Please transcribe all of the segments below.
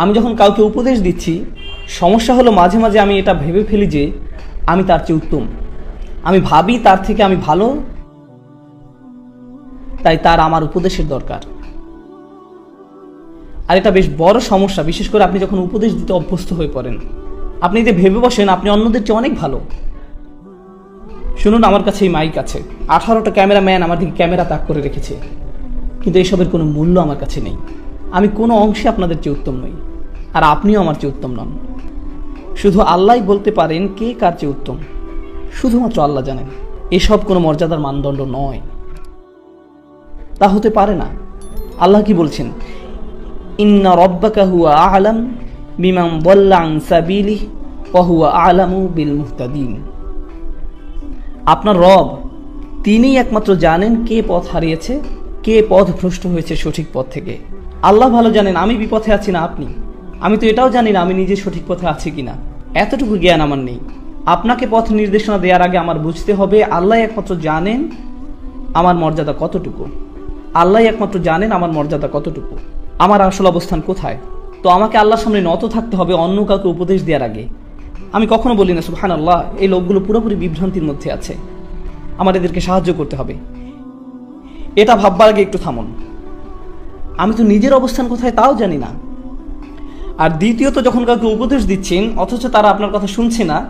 আমি যখন কাউকে উপদেশ দিচ্ছি, সমস্যা হলো মাঝে মাঝে আমি এটা ভেবে ফেলি যে আমি তার চেয়ে উত্তম। আমি ভাবি তার থেকে আমি ভালো, তাই তার আমার উপদেশের দরকার। আর এটা বেশ বড় সমস্যা, বিশেষ করে আপনি যখন উপদেশ দিতে অভ্যস্ত হয়ে পড়েন, আপনি যে ভেবে বসেন, আপনি অন্যদের চেয়ে অনেক ভালো। শুনুন, আমার কাছে এই মাইক আছে। আঠারোটা ক্যামেরাম্যান আমার দিকে ক্যামেরা তাক করে রেখেছে। কিন্তু এসবের কোনো মূল্য আমার কাছে নেই। আমি কোনো অংশে আপনাদের চেয়ে উত্তম নই। আর আপনিও আমার চেয়ে উত্তম নন। শুধু আল্লাহই বলতে পারেন কে কার চেয়ে উত্তম। শুধুমাত্র আল্লাহ জানেন। এসব কোনো মর্যাদার মানদণ্ড নয়। তা হতে পারে না। আল্লাহ কি বলছেন? ইন্না রব্বাকা হুয়া আলাম বিমাম বল্লাং সাবিলি ওহুয়া আলামু বিল মুহতাদিন। আপনার রব, তিনিই একমাত্র জানেন কে পথ হারিয়েছে, কে পথ ভ্রষ্ট হয়েছে সঠিক পথ থেকে। আল্লাহ ভালো জানেন, আমি বিপথে আছি না আপনি। আমি তো এটাও জানি না আমি নিজে সঠিক পথে আছি কিনা। এতটুকু জ্ঞান আমার নেই। আপনাকে পথ নির্দেশনা দেওয়ার আগে আমার বুঝতে হবে, আল্লাহ একমাত্র জানেন আমার মর্যাদা কতটুকু। আল্লাহ একমাত্র জানেন আমার মর্যাদা কতটুকু। আমার আসল অবস্থান কোথায়? তো আমাকে আল্লাহর সামনে নত থাকতে হবে অন্য কাউকে উপদেশ দেওয়ার আগে। আমি কখনো বলি না সুহান আল্লাহ এই লোকগুলো পুরোপুরি বিভ্রান্তির মধ্যে আছে। আমার এদেরকে সাহায্য করতে হবে। এটা ভাববার আগে একটু থামুন। আমি তো নিজের অবস্থান কোথায় তাও জানি না। আর দ্বিতীয়ত যখন কাউকে উপদেশ দিচ্ছেন, অথচ তারা আপনার কথা শুনছে না,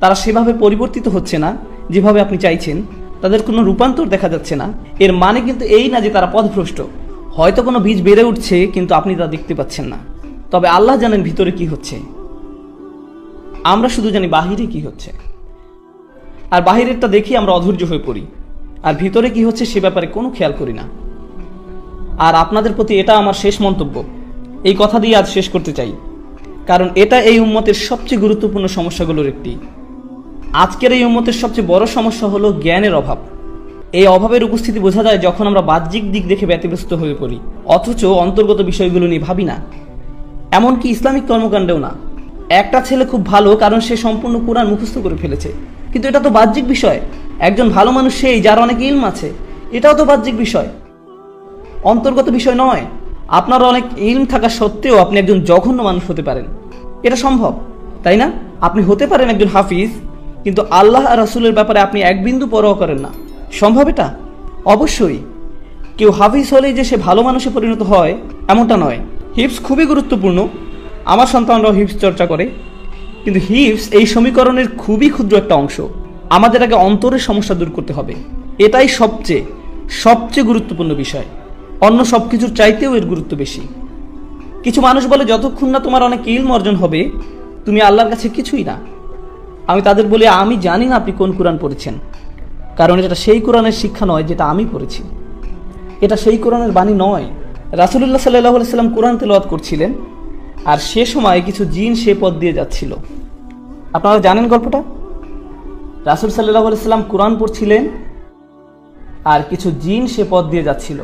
তারা সেভাবে পরিবর্তিত হচ্ছে না যেভাবে আপনি চাইছেন, তাদের কোনো রূপান্তর দেখা যাচ্ছে না। এর মানে কিন্তু এই না যে তারা পথভ্রষ্ট। হয়তো কোনো বীজ বেড়ে উঠছে, কিন্তু আপনি তা দেখতে পাচ্ছেন না। তবে আল্লাহ জানেন ভিতরে কি হচ্ছে। আমরা শুধু জানি বাহিরে কি হচ্ছে। আর বাহিরেরটা দেখি আমরা অধৈর্য হয়ে পড়ি। আর ভিতরে কি হচ্ছে সে ব্যাপারে কোনো খেয়াল করি না। আর আপনাদের প্রতি এটা আমার শেষ মন্তব্য। এই কথা দিয়ে আজ শেষ করতে চাই। কারণ এটা এই উম্মতের সবচেয়ে গুরুত্বপূর্ণ সমস্যাগুলোর একটি। আজকের এই উম্মতের সবচেয়ে বড় সমস্যা হলো জ্ঞানের অভাব। এই অভাবের উপস্থিতি বোঝা যায় যখন আমরা বাহ্যিক দিক দেখে ব্যতিব্যস্ত হয়ে পড়ি। অথচ অন্তর্গত বিষয়গুলো নিয়ে ভাবি না। এমনকি ইসলামিক কর্মকাণ্ডেও না। একটা ছেলে খুব ভালো কারণ সে সম্পূর্ণ কোরআন মুখস্থ করে ফেলেছে। কিন্তু এটা তো বাহ্যিক বিষয়। একজন ভালো মানুষ সেই যার অনেক ইলম আছে। এটাও তো বাহ্যিক বিষয়। অন্তর্গত বিষয় নয়। আপনার অনেক ইলম থাকা সত্ত্বেও আপনি একজন জঘন্য মানুষ হতে পারেন। এটা সম্ভব, তাই না? আপনি হতে পারেন একজন হাফিজ, কিন্তু আল্লাহ রাসুলের ব্যাপারে আপনি এক বিন্দু পরোয়া করেন না। সম্ভব এটা? অবশ্যই। কেউ হাফিজ হলেই যে সে ভালো মানুষে পরিণত হয়, এমনটা নয়। হিপস খুবই গুরুত্বপূর্ণ। আমার সন্তানরাও হিপস চর্চা করে। কিন্তু হিপস এই সমীকরণের খুবই ক্ষুদ্র একটা অংশ। আমাদের আগে অন্তরের সমস্যা দূর করতে হবে। এটাই সবচেয়ে সবচেয়ে গুরুত্বপূর্ণ বিষয়। অন্য সব কিছুর চাইতেও এর গুরুত্ব বেশি। কিছু মানুষ বলে, যতক্ষণ না তোমার অনেক ইলম অর্জন হবে, তুমি আল্লাহর কাছে কিছুই না। আমি তাদের বলি, আমি জানি না আপনি কোন কোরআন পড়েছেন, কারণ এটা সেই কোরআনের শিক্ষা নয় যেটা আমি পড়েছি। এটা সেই কোরআনের বাণী নয়। রাসুলুল্লাহ সাল্লাহ সাল্লাম কোরআন তেলাওয়াত করছিলেন, আর সে সময় কিছু জিন সে পথ দিয়ে যাচ্ছিল। আপনারা জানেন গল্পটা? রাসুল সাল্লাহ সাল্লাম কোরআন পড়ছিলেন, আর কিছু জিন সে পথ দিয়ে যাচ্ছিল।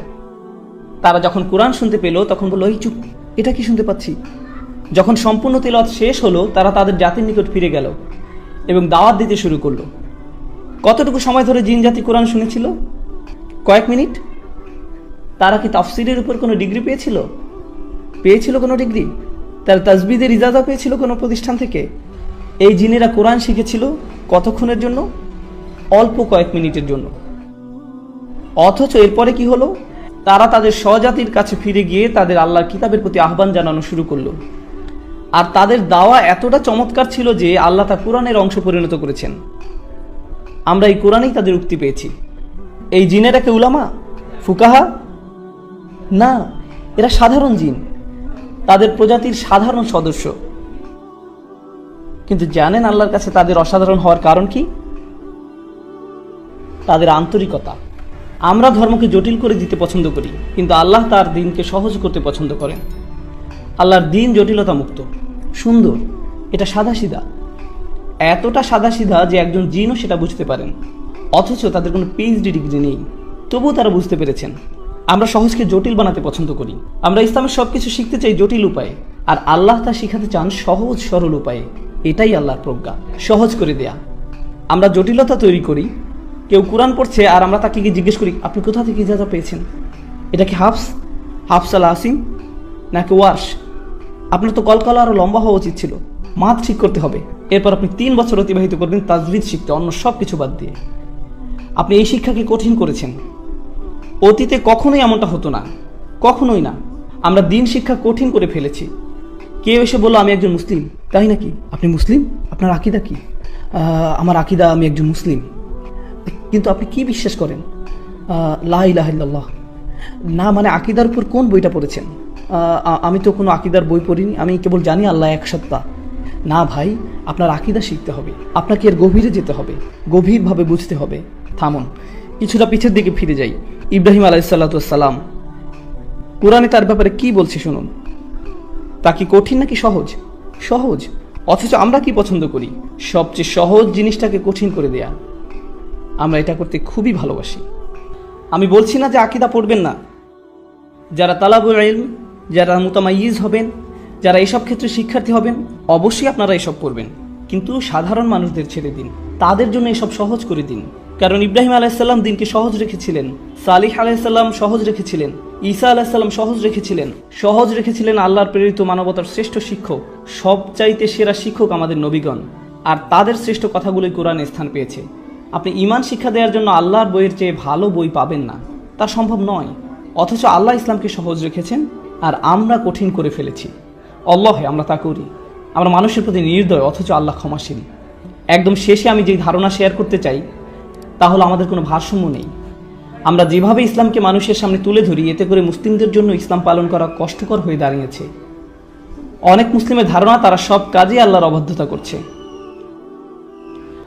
তারা যখন কোরআন শুনতে পেল, তখন বলল, এই চুপ, এটা কি শুনতে পাচ্ছি? যখন সম্পূর্ণ তেলত শেষ হলো, তারা তাদের জাতির নিকট ফিরে গেল এবং দাওয়াত দিতে শুরু করল। কতটুকু সময় ধরে জিন জাতি কোরআন শুনেছিল? কয়েক মিনিট? তারা কি তাফসিরের উপর কোনো ডিগ্রি পেয়েছিল? পেয়েছিল কোনো ডিগ্রি? তারা তাজবিদের ইজাজা পেয়েছিল কোনো প্রতিষ্ঠান থেকে? এই জিনেরা কোরআন শিখেছিল কতক্ষণের জন্য? অল্প কয়েক মিনিটের জন্য। অথচ এরপরে কি হলো? তারা তাদের স্বজাতির কাছে ফিরে গিয়ে তাদের আল্লাহর কিতাবের প্রতি আহ্বান জানানো শুরু করল। আর তাদের দাওয়া এতটা চমৎকার ছিল যে আল্লাহ তা কোরআনের অংশ পরিণত করেছেন। আমরা এই কোরআনেই তাদের উক্তি পেয়েছি। এই জিনেরাকে উলামা? ফুকাহা? না, এরা সাধারণ জিন। তাদের প্রজাতির সাধারণ সদস্য। কিন্তু জানেন আল্লাহর কাছে তাদের অসাধারণ হওয়ার কারণ কি? তাদের আন্তরিকতা। আমরা ধর্মকে জটিল করে দিতে পছন্দ করি, কিন্তু আল্লাহ তার দিনকে সহজ করতে পছন্দ করেন। আল্লাহর দিন জটিলতা মুক্ত, সুন্দর, এটা সাদাসিধা। এতটা সাদাসিধা যে একজন জিনও সেটা বুঝতে পারেন, অথচ তাদের কোনো পিএইচডি ডিগ্রি নেই। তবুও তারা বুঝতে পেরেছেন, আমরা সহজকে জটিল বানাতে পছন্দ করি। আমরা ইসলামের সব কিছু শিখতে চাই জটিল উপায়ে, আর আল্লাহ তা শিখাতে চান সহজ সরল উপায়ে। এটাই আল্লাহর প্রজ্ঞা, সহজ করে দেয়া। আমরা জটিলতা তৈরি করি কেউ কোরআন পড়ছে আর আমরা তাকে গিয়ে জিজ্ঞেস করি, আপনি কোথা থেকে ইজাজা পেয়েছেন? এটা কি হাফস? হাফস আল আসিম নাকি ওয়ার্স আপনার তো কলকলা আরও লম্বা হওয়া উচিত ছিল। মাত ঠিক করতে হবে। এরপর আপনি তিন বছর অতিবাহিত করবেন তাজবিদ শিখতে, অন্য সব কিছু বাদ দিয়ে। আপনি এই শিক্ষাকে কঠিন করেছেন। অতীতে কখনোই এমনটা হতো না। কখনোই না। আমরা দিন শিক্ষা কঠিন করে ফেলেছি। কেউ এসে বলল, আমি একজন মুসলিম। তাই নাকি? আপনি মুসলিম? আপনার আকিদা কি? আমার আকিদা, আমি একজন মুসলিম। কিন্তু আপনি কি বিশ্বাস করেন? আহ, লা ইলাহা ইল্লাল্লাহ। না মানে আকিদার উপর কোন বইটা পড়েছেন? আমি তো কোনো আকিদার বই পড়িনি আমি কেবল জানি আল্লাহ এক সত্তা। না ভাই আপনার আকিদা শিখতে হবে আপনাকে এর গভীরে যেতে হবে গভীরভাবে বুঝতে হবে। থামুন কিছুটা পিছের দিকে ফিরে যাই। ইব্রাহিম আলাইসাল্লাতাম কোরআনে তার ব্যাপারে কি বলছে শুনুন। তা কি কঠিন নাকি সহজ? সহজ অথচ আমরা কি পছন্দ করি? সবচেয়ে সহজ জিনিসটাকে কঠিন করে দেয়া। আমরা এটা করতে খুবই ভালোবাসি। আমি বলছি না যে আকিদা পড়বেন না। যারা তালাবুল ইলম, যারা মুতামাইজ হবেন, যারা এসব ক্ষেত্রে শিক্ষার্থী হবেন, অবশ্যই আপনারা এসব পড়বেন। কিন্তু সাধারণ মানুষদের ছেড়ে দিন। তাদের জন্য এসব সহজ করে দিন। কারণ ইব্রাহিম আলাইসাল্লাম দিনকে সহজ রেখেছিলেন। সালিহ আলাইসাল্লাম সহজ রেখেছিলেন। ঈসা আলাইসাল্লাম সহজ রেখেছিলেন। সহজ রেখেছিলেন আল্লাহর প্রেরিত মানবতার শ্রেষ্ঠ শিক্ষক, সবচাইতে সেরা শিক্ষক আমাদের নবীগণ। আর তাদের শ্রেষ্ঠ কথাগুলোই কোরআনে স্থান পেয়েছে। আপনি ইমান শিক্ষা দেওয়ার জন্য আল্লাহর বইয়ের চেয়ে ভালো বই পাবেন না। তা সম্ভব নয়। অথচ আল্লাহ ইসলামকে সহজ রেখেছেন আর আমরা কঠিন করে ফেলেছি। অল্লাহে আমরা তা করি। আমরা মানুষের প্রতি নির্দয়, অথচ আল্লাহ ক্ষমাশীল। একদম শেষে আমি যেই ধারণা শেয়ার করতে চাই, তা হলো আমাদের কোনো ভারসাম্য নেই। আমরা যেভাবে ইসলামকে মানুষের সামনে তুলে ধরি, এতে করে মুসলিমদের জন্য ইসলাম পালন করা কষ্টকর হয়ে দাঁড়িয়েছে। অনেক মুসলিমের ধারণা, তারা সব কাজে আল্লাহর অবাধ্যতা করছে।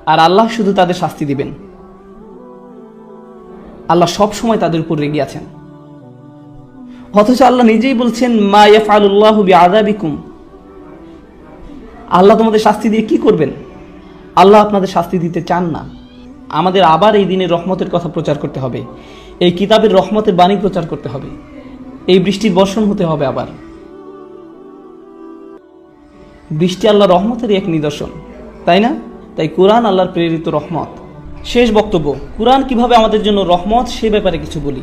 আর আল্লাহ শুধু তাদের শাস্তি দিবেন। আল্লাহ সব সময় তাদের উপর রেগে আছেন। অথচ আল্লাহ নিজেই বলছেন, মা ইয়াফআলুল্লাহু বিআযাবিকুম। আল্লাহ তোমাদের শাস্তি দিয়ে কি করবেন? আল্লাহ আপনাদের শাস্তি দিতে চান না। আমাদের আবার এই দিনের রহমতের কথা প্রচার করতে হবে। এই কিতাবের রহমতের বাণী প্রচার করতে হবে। এই বৃষ্টির বর্ষণ হতে হবে আবার। বৃষ্টি আল্লাহ রহমতেরই এক নিদর্শন, তাই না? তাই কোরআন আল্লাহর প্রেরিত রহমত। শেষ বক্তব্য, কোরআন কীভাবে আমাদের জন্য রহমত, সে ব্যাপারে কিছু বলি।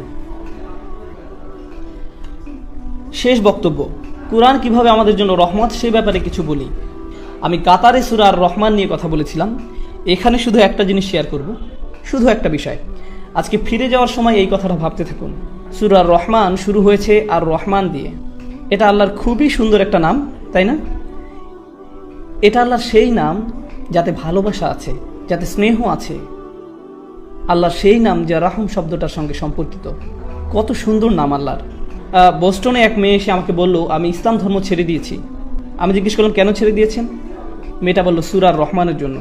শেষ বক্তব্য, কোরআন কীভাবে আমাদের জন্য রহমত, সে ব্যাপারে কিছু বলি। আমি কাতারে সুরা আর রহমান নিয়ে কথা বলেছিলাম। এখানে শুধু একটা জিনিস শেয়ার করব, শুধু একটা বিষয়। আজকে ফিরে যাওয়ার সময় এই কথাটা ভাবতে থাকুন। সুরা আর রহমান শুরু হয়েছে আর রহমান দিয়ে। এটা আল্লাহর খুবই সুন্দর একটা নাম, তাই না? এটা আল্লাহর সেই নাম যাতে ভালোবাসা আছে, যাতে স্নেহ আছে। আল্লাহ সেই নাম যা রাহম শব্দটার সঙ্গে সম্পর্কিত। কত সুন্দর নাম আল্লাহর। বোস্টনে এক মেয়ে এসে আমাকে বলল, আমি ইসলাম ধর্ম ছেড়ে দিয়েছি। আমি জিজ্ঞেস করলাম, কেন ছেড়ে দিয়েছেন? মেয়েটা বলল সুরার রহমানের জন্য।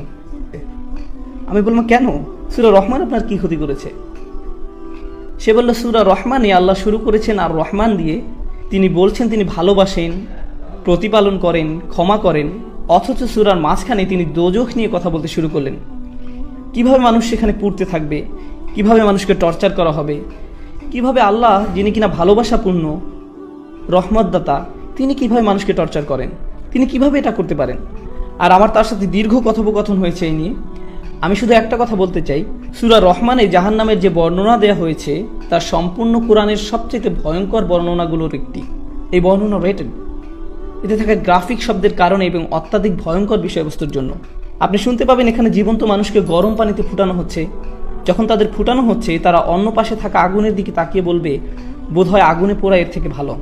আমি বললাম, কেন? সুরা রহমান আপনার কি ক্ষতি করেছে? সে বলল, সুরা রহমানে আল্লাহ শুরু করেছেন আর রহমান দিয়ে তিনি বলছেন তিনি ভালোবাসেন, প্রতিপালন করেন, ক্ষমা করেন অথচ সুরার মাঝখানে তিনি দোজখ নিয়ে কথা বলতে শুরু করলেন। কীভাবে মানুষ সেখানে পুড়তে থাকবে? কীভাবে মানুষকে টর্চার করা হবে? কীভাবে আল্লাহ, যিনি কিনা ভালোবাসাপূর্ণ, রহমতদাতা, তিনি কীভাবে মানুষকে টর্চার করেন? তিনি কীভাবে এটা করতে পারেন? আর আমার তার সাথে দীর্ঘ কথোপকথন হয়েছে এই নিয়ে। আমি শুধু একটা কথা বলতে চাই। সুরা রহমানে জাহান নামের যে বর্ণনা দেওয়া হয়েছে, তার সম্পূর্ণ কোরআনের সবচেয়ে ভয়ঙ্কর বর্ণনাগুলোর একটি। এই বর্ণনা রেটেড এতে থাকা গ্রাফিক শব্দের কারণে এবং অত্যাধিক ভয়ঙ্কর বিষয়বস্তুর জন্য। আপনি শুনতে পাবেন এখানে জীবন্ত মানুষকে গরম পানিতে ফুটানো হচ্ছে। যখন তাদের ফুটানো হচ্ছে, তারা অন্য পাশে থাকা আগুনের দিকে তাকিয়ে বলবে, বোধহয় আগুনে পোড়া এর থেকে ভালো।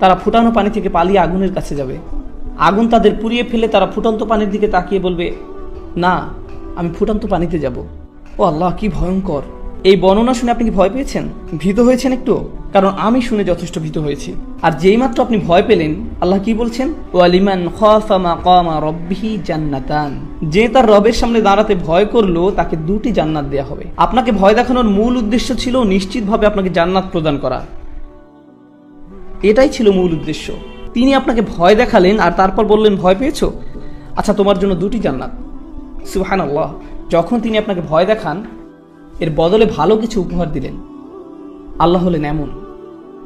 তারা ফুটানো পানি থেকে পালিয়ে আগুনের কাছে যাবে। আগুন তাদের পুড়িয়ে ফেলে তারা ফুটন্ত পানির দিকে তাকিয়ে বলবে, না, আমি ফুটন্ত পানিতে যাব। ও আল্লাহ, কি ভয়ঙ্কর! এই বর্ণনা শুনে আপনি কি ভয় পেয়েছেন? ভীত হয়েছেন একটু? কারণ আমি শুনে যথেষ্ট ভীত হয়েছি। আর যেই মাত্র আপনি ভয় পেলেন, আল্লাহ কি বলছেন? ওয়ালিমান জান্নাতান। যে তার রবের সামনে দাঁড়াতে ভয় করল, তাকে দুটি জান্নাত দেয়া হবে। আপনাকে ভয় দেখানোর মূল উদ্দেশ্য ছিল নিশ্চিতভাবে আপনাকে জান্নাত প্রদান করা। এটাই ছিল মূল উদ্দেশ্য। তিনি আপনাকে ভয় দেখালেন আর তারপর বললেন, ভয় পেয়েছ? আচ্ছা তোমার জন্য দুটি জান্নাত। সুহান আল্লাহ যখন তিনি আপনাকে ভয় দেখান এর বদলে ভালো কিছু উপহার দিলেন। আল্লাহ হলেন এমন।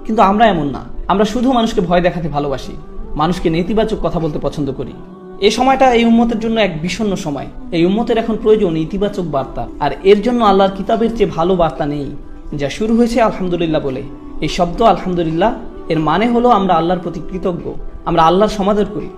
কিন্তু আমরা এমন না। আমরা শুধু মানুষকে ভয় দেখাতে ভালোবাসি। মানুষকে নেতিবাচক কথা বলতে পছন্দ করি। এই সময়টা এই উম্মতের জন্য এক বিষণ্ণ সময়। এই উম্মতের এখন প্রয়োজন ইতিবাচক বার্তা। আর এর জন্য আল্লাহর কিতাবের চেয়ে ভালো বার্তা নেই, যা শুরু হয়েছে আলহামদুলিল্লাহ বলে। এই শব্দ আলহামদুলিল্লাহ, এর মানে হলো আমরা আল্লাহর প্রতি কৃতজ্ঞ। আমরা আল্লাহর সমাদর করি।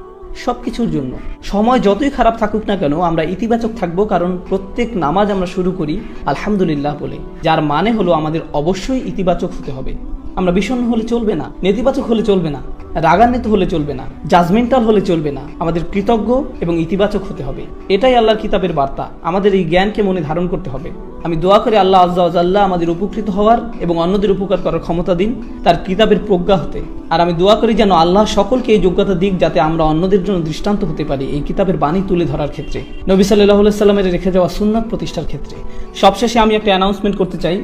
সব কিছুর জন্য। সময় যতই খারাপ থাকুক না কেন, আমরা ইতিবাচক থাকব কারণ প্রত্যেক নামাজ আমরা শুরু করি আলহামদুলিল্লাহ বলে। যার মানে হলো আমাদের অবশ্যই ইতিবাচক হতে হবে। আমরা বিষণ্ণ হলে চলবে না, নেতিবাচক হলে চলবে না। রাগান্বিত হলে চলবে না জাজমেন্টাল হলে চলবে না, আমাদের কৃতজ্ঞ এবং ইতিবাচক হতে হবে। এটাই আল্লাহর কিতাবের বার্তা। আমাদের এই জ্ঞানকে মনে ধারণ করতে হবে। আমি দোয়া করে আল্লাহ আজ্লাহ আমাদের উপকৃত হওয়ার এবং অন্যদের উপকার করার ক্ষমতা দিন, তার কিতাবের প্রজ্ঞা হতে। আর আমি দোয়া করি যেন আল্লাহ সকলকে এই যোগ্যতা দিক যাতে আমরা অন্যদের জন্য দৃষ্টান্ত হতে পারি এই কিতাবের বাণী তুলে ধরার ক্ষেত্রে। নবী সাল্লাহ সাল্লামের রেখে যাওয়া সুন্নাত প্রতিষ্ঠার ক্ষেত্রে। সবশেষে আমি একটা অ্যানাউন্সমেন্ট করতে চাই।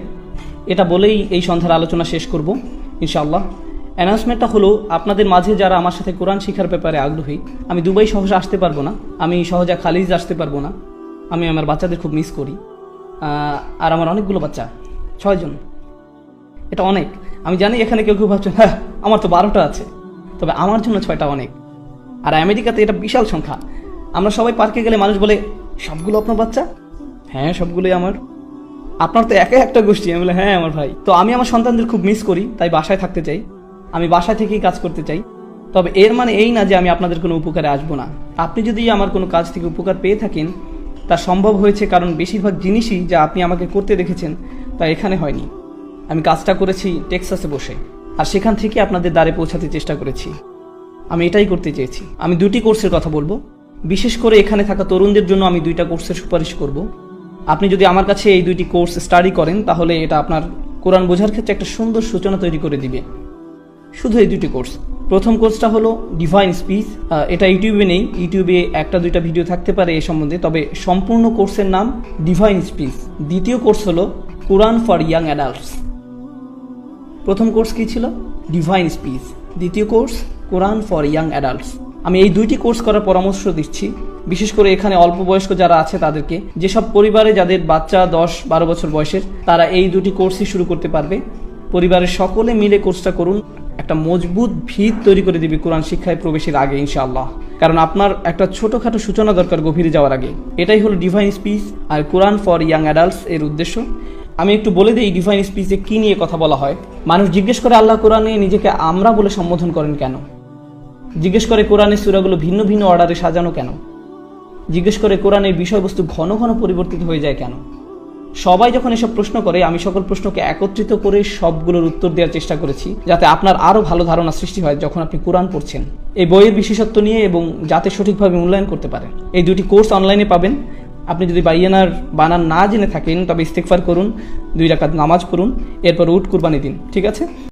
এটা বলেই এই সন্ধ্যার আলোচনা শেষ করব, ইনশাআল্লাহ। অ্যানাউন্সমেন্টটা হলো, আপনাদের মাঝে যারা আমার সাথে কোরআন শিখার ব্যাপারে আগ্রহী, আমি দুবাই সহজে আসতে পারব না, আমি সহজে খালিজ আসতে পারব না, আমি আমার বাচ্চাদের খুব মিস করি। আর আমার অনেকগুলো বাচ্চা ছয়জন এটা অনেক। আমি জানি এখানে কেউ কেউ ভাবছেন হ্যাঁ আমার তো বারোটা আছে। তবে আমার জন্য ছয়টা অনেক। আর আমেরিকাতে এটা বিশাল সংখ্যা। আমরা সবাই পার্কে গেলে মানুষ বলে, সবগুলো আপনার বাচ্চা? হ্যাঁ সবগুলোই আমার। আপনার তো একে একটা গোষ্ঠী। আমি বলে হ্যাঁ আমার ভাই। তো আমি আমার সন্তানদের খুব মিস করি, তাই বাসায় থাকতে চাই। আমি বাসা থেকেই কাজ করতে চাই। তবে এর মানে এই না যে আমি আপনাদের কোনো উপকারে আসব না। আপনি যদি আমার কোনো কাজ থেকে উপকার পেয়ে থাকেন, তা সম্ভব হয়েছে কারণ বেশিরভাগ জিনিসই যা আপনি আমাকে করতে দেখেছেন, তা এখানে হয়নি। আমি কাজটা করেছি টেক্সাসে বসে, আর সেখান থেকে আপনাদের দ্বারে পৌঁছাতে চেষ্টা করেছি। আমি এটাই করতে চেয়েছি। আমি দুটি কোর্সের কথা বলব। বিশেষ করে এখানে থাকা তরুণদের জন্য আমি দুইটা কোর্সের সুপারিশ করব। আপনি যদি আমার কাছে এই দুইটি কোর্স স্টাডি করেন, তাহলে এটা আপনার কোরআন বোঝার ক্ষেত্রে একটা সুন্দর সূচনা তৈরি করে দিবে। শুধু এই দুটি কোর্স প্রথম কোর্সটা হলো ডিভাইন স্পিচ এটা ইউটিউবে নেই। ইউটিউবে একটা দুইটা ভিডিও থাকতে পারে এ সম্বন্ধে। তবে সম্পূর্ণ কোর্সের নাম ডিভাইন স্পিচ দ্বিতীয় কোর্স হলো কোরআন ফর ইয়াং অ্যাডাল্টস প্রথম কোর্স কি ছিল? ডিভাইন স্পিচ দ্বিতীয় course Quran for young adults আমি এই দুইটি কোর্স করার পরামর্শ দিচ্ছি। বিশেষ করে এখানে অল্প বয়স্ক যারা আছে তাদেরকে, যেসব পরিবারে যাদের বাচ্চা দশ, বারো বছর বয়সের, তারা এই দুটি কোর্সই শুরু করতে পারবে। পরিবারের সকলে মিলে কোর্সটা করুন। একটা মজবুত ভিত তৈরি করে দিবে কোরআন শিক্ষায় প্রবেশের আগে, ইনশাআল্লাহ। কারণ আপনার একটা ছোটখাটো সূচনা দরকার গভীরে যাওয়ার আগে। এটাই হলো ডিভাইন স্পিচ আর কোরআন ফর ইয়াং অ্যাডাল্টস এর উদ্দেশ্য। আমি একটু বলে দিই ডিভাইন স্পিচে কি নিয়ে কথা বলা হয়? মানুষ জিজ্ঞেস করে, আল্লাহ কোরআনে নিজেকে আমরা বলে সম্বোধন করেন কেন? জিজ্ঞেস করে, কোরআনের সুরাগুলো ভিন্ন ভিন্ন অর্ডারে সাজানো কেন? জিজ্ঞেস করে, কোরআনের বিষয়বস্তু ঘন ঘন পরিবর্তিত হয়ে যায় কেন? সবাই যখন এসব প্রশ্ন করে, আমি সকল প্রশ্নকে একত্রিত করে সবগুলোর উত্তর দেওয়ার চেষ্টা করেছি, যাতে আপনার আরও ভালো ধারণা সৃষ্টি হয় যখন আপনি কোরআন পড়ছেন। এই বইয়ের বিশেষত্ব নিয়ে এবং যাতে সঠিকভাবে মূল্যায়ন করতে পারেন। এই দুটি কোর্স অনলাইনে পাবেন। আপনি যদি বাইয়ানার বানান না জেনে থাকেন, তবে ইস্তেকফার করুন, দুই রাকাত নামাজ পড়ুন, এরপর উট কুরবানি দিন, ঠিক আছে?